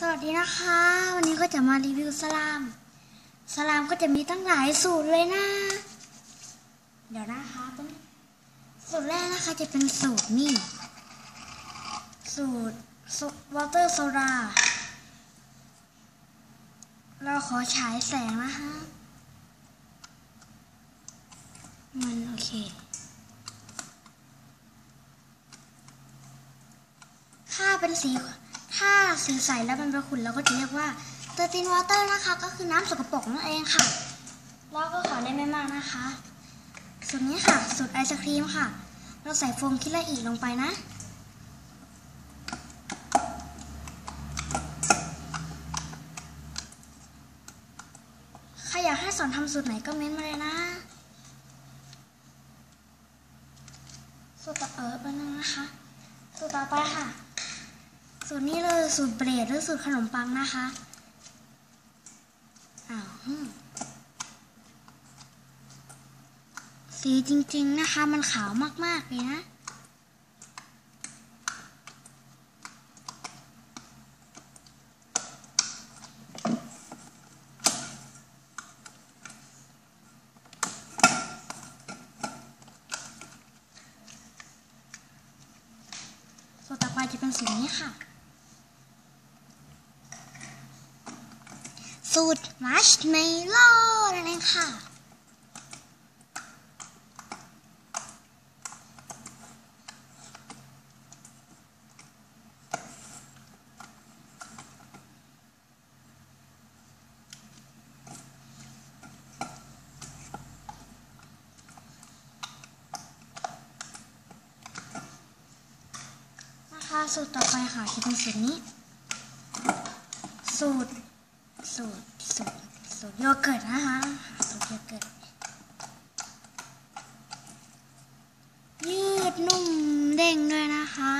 สวัสดีนะคะ วันนี้ก็จะมารีวิวสลาม สลามก็จะมีตั้งหลายสูตรเลยนะ เดี๋ยวนะคะต้นสูตรแรกนะคะจะเป็นสูตรนี่ สูตรวอเตอร์โซดา เราขอฉายแสงนะคะมันโอเคถ้าเป็นสี ถ้าสีใสแล้วมันเป็นขุ่นเราก็จะเรียกว่าเตอร์ตินวอเตอร์นะคะ ก็คือน้ำสกปรกนั่นเองค่ะเราก็ขอได้ไม่มากนะคะ ส่วนนี้ค่ะสูตรไอศครีมค่ะ เราใส่โฟมคิละอีลงไปนะ ใครอยากให้สอนทำสูตรไหนก็เม้นมาเลยนะสูตรต่อเออไปนึงนะคะ สูตรต่อไปค่ะ สูตรนี้เลยสูตรเบรดหรือสูตรขนมปังนะคะอ้าวสีจริงๆนะคะ มันขาวมากๆเลยนะสูตรต่อไปจะเป็นสีนี้ค่ะ สูตรมัชเมลโล่นั่นเองค่ะ นะคะสูตรต่อไปค่ะจะเป็นสูตรนี้ สูตร สูตรสูตรสูตรโยเกิร์ตนะคะสูตรโยเกิร์ตยืดนุ่มเด้งด้วยนะคะ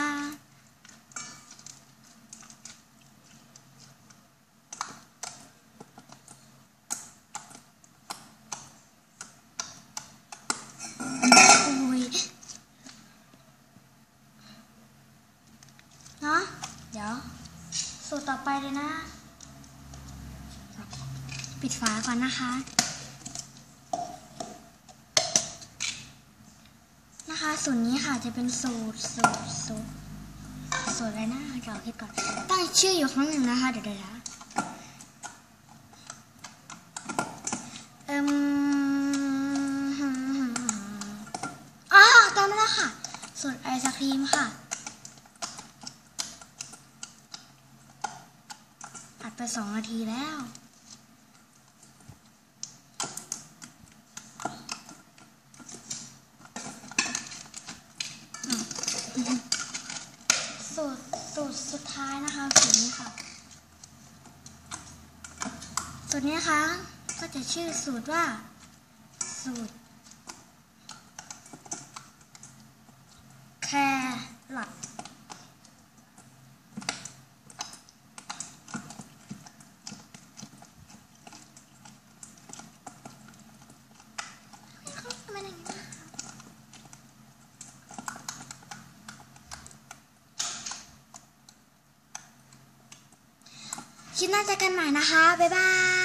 อุ้ยเนาะเดี๋ยว สูตรต่อไปเลยนะ ปิดฝาก่อนนะคะ นะคะสูตรนี้ค่ะจะเป็นสูตรสูตรสูตรสูตรอะไรนะเดี๋ยวคิดก่อน ตั้งชื่ออยู่ครั้งหนึ่งนะคะ เดี๋ยวเดี๋ยวนะเอิ่มอ๋อตามมาแล้วค่ะ สูตรไอศครีมค่ะอัดไปสองนาทีแล้ว สูตรสุดท้ายนะคะสูตรนี้ค่ะสูตรนี้นะคะก็จะชื่อสูตรว่าสูตร แครอท คลิปหน้าเจอกันใหม่นะคะ บ๊ายบาย